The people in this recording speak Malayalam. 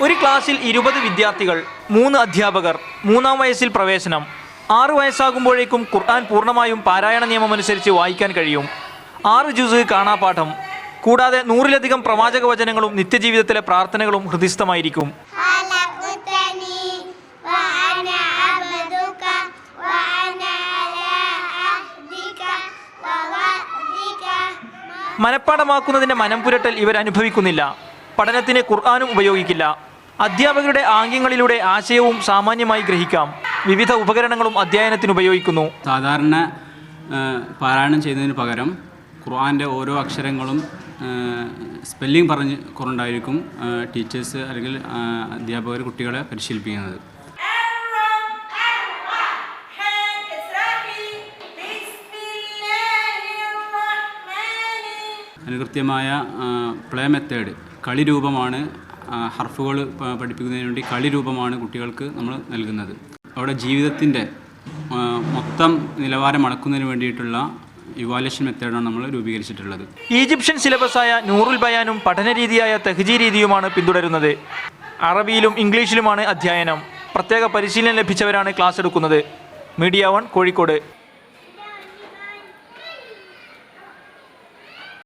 ഒരു ക്ലാസ്സിൽ ഇരുപത് വിദ്യാർത്ഥികൾ മൂന്ന് അധ്യാപകർ മൂന്നാം വയസ്സിൽ പ്രവേശനം. ആറ് വയസ്സാകുമ്പോഴേക്കും ഖുർആൻ പൂർണമായും പാരായണ നിയമമനുസരിച്ച് വായിക്കാൻ കഴിയും. ആറ് ജുസ് കാണാപാഠം. കൂടാതെ നൂറിലധികം പ്രവാചക വചനങ്ങളും നിത്യജീവിതത്തിലെ പ്രാർത്ഥനകളും ഹൃദിസ്ഥമായിരിക്കും. മനഃപ്പാടമാക്കുന്നതിന്റെ മനം പുരട്ടൽ ഇവർ അനുഭവിക്കുന്നില്ല. പഠനത്തിന് ഖുർആാനും ഉപയോഗിക്കില്ല. അധ്യാപകരുടെ ആംഗ്യങ്ങളിലൂടെ ആശയവും സാമാന്യമായി ഗ്രഹിക്കാം. വിവിധ ഉപകരണങ്ങളും അധ്യയനത്തിന് ഉപയോഗിക്കുന്നു. സാധാരണ പാരായണം ചെയ്യുന്നതിന് പകരം ഖുർആന്റെ ഓരോ അക്ഷരങ്ങളും സ്പെല്ലിംഗ് പറഞ്ഞ് കൊണ്ടായിരിക്കും ടീച്ചേഴ്സ് അല്ലെങ്കിൽ അധ്യാപകർ കുട്ടികളെ പരിശീലിപ്പിക്കുന്നത്. അനുകൃത്യമായ പ്ലേ മെത്തേഡ് കളി രൂപമാണ് ഹർഫുകൾ പഠിപ്പിക്കുന്നതിന് വേണ്ടി കളി രൂപമാണ് കുട്ടികൾക്ക് നമ്മൾ നൽകുന്നത്. അവിടെ ജീവിതത്തിന്റെ മൊത്തം നിലവാരം അളക്കുന്നതിന് വേണ്ടിയിട്ടുള്ള ഇവാലുവേഷൻ മെത്തേഡാണ് നമ്മൾ രൂപീകരിച്ചിട്ടുള്ളത്. ഈജിപ്ഷ്യൻ സിലബസായ നൂറുൽ ബയാനും പഠന രീതിയായ തെഹ്ജി രീതിയുമാണ് പിന്തുടരുന്നത്. അറബിയിലും ഇംഗ്ലീഷിലുമാണ് അധ്യയനം. പ്രത്യേക പരിശീലനം ലഭിച്ചവരാണ് ക്ലാസ് എടുക്കുന്നത്. Media one Kozhikode.